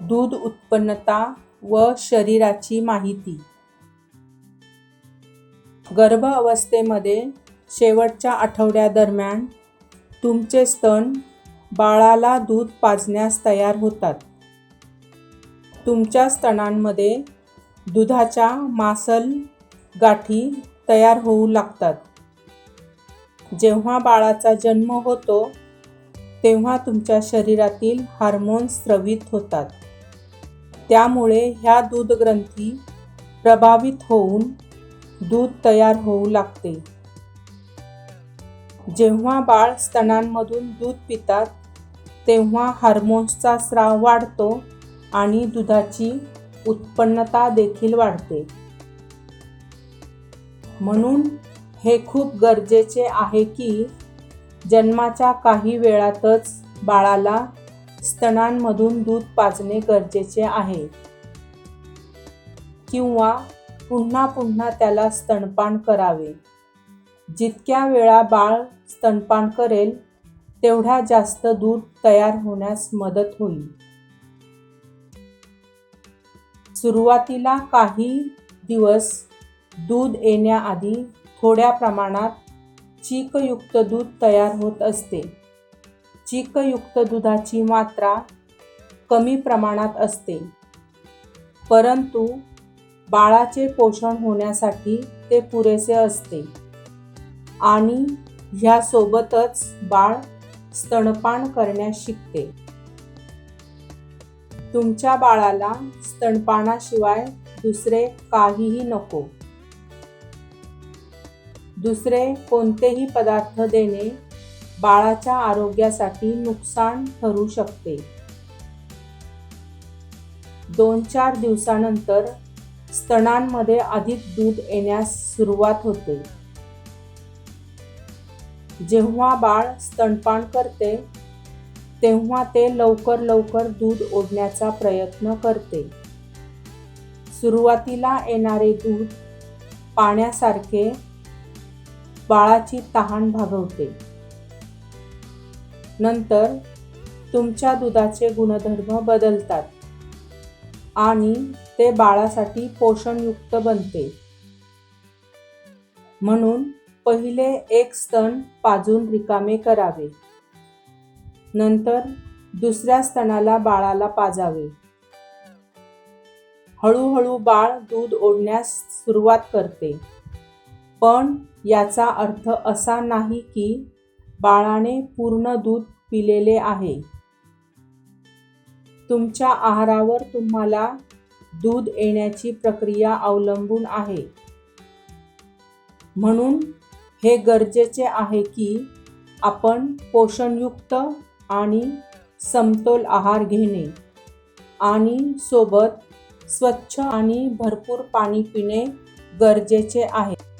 दूध उत्पन्नता व शरीराची माहिती. गर्भ अवस्थेमध्ये शेवटच्या आठवड्यादरम्यान तुमचे स्तन बाळाला दूध पाजण्यास तयार होतात. तुमच्या स्तनांमध्ये दुधाच्या मासल गाठी तयार होऊ लागतात. जेव्हा बाळाचा जन्म होतो तेव्हा तुमच्या शरीरातील हार्मोन्स स्रवित होतात. त्यामुळे ह्या दूधग्रंथी प्रभावित होऊन दूध तयार होऊ लागते. जेव्हा बाळ स्तनांमधून दूध पितात तेव्हा हार्मोन्सचा स्राव वाढतो आणि दुधाची उत्पन्नता देखील वाढते. म्हणून हे खूप गरजेचे आहे की जन्माच्या काही वेळातच बाळाला स्तनांमधून दूध पाजणे गरजेचे आहे. किंवा पुन्हा पुन्हा त्याला स्तनपान करावे. जितक्या वेळा बाळ स्तनपान करेल तेवढ्या जास्त दूध तयार होण्यास मदत होईल. सुरुवातीला काही दिवस दूध येण्याआधी थोड्या प्रमाणात चीकयुक्त दूध तयार होत असते. चीकयुक्त दुधाची मात्रा कमी प्रमाणात असते. परंतु बाळाचे पोषण होण्यासाठी ते पुरेसे असते. आणि ह्यासोबतच बाळ स्तनपान करण्यास शिकते. तुमच्या बाळाला स्तनपानाशिवाय दुसरे काहीही नको. दुसरे कोणतेही पदार्थ देणे बाळाच्या आरोग्यासाठी नुकसान ठरू शकते. दोन चार दिवसानंतर स्तनांमध्ये अधिक दूध येण्यास सुरुवात होते. जेव्हा बाळ स्तनपान करते तेव्हा ते लवकर लवकर दूध ओढण्याचा प्रयत्न करते. सुरुवातीला येणारे दूध पाण्यासारखे बाळाची तहान भागवते. नंतर तुमच्या दुधाचे गुणधर्म बदलतात आणि ते बाळासाठी पोषणयुक्त बनते. म्हणून पहिले एक स्तन पाजून रिकामे करावे. नंतर दुसऱ्या स्तनाला बाळाला पाजावे. हळूहळू बाळ दूध ओढण्यास सुरुवात करते. पण याचा अर्थ असा नाही की बाळाने पूर्ण दूध पिलेले आहे. तुमच्या आहारावर तुम्हाला दूध येण्याची प्रक्रिया अवलंबून आहे. म्हणून हे गरजेचे आहे की आपण पोषणयुक्त आणि समतोल आहार घेणे आणि सोबत स्वच्छ आणि भरपूर पाणी पिणे गरजेचे आहे.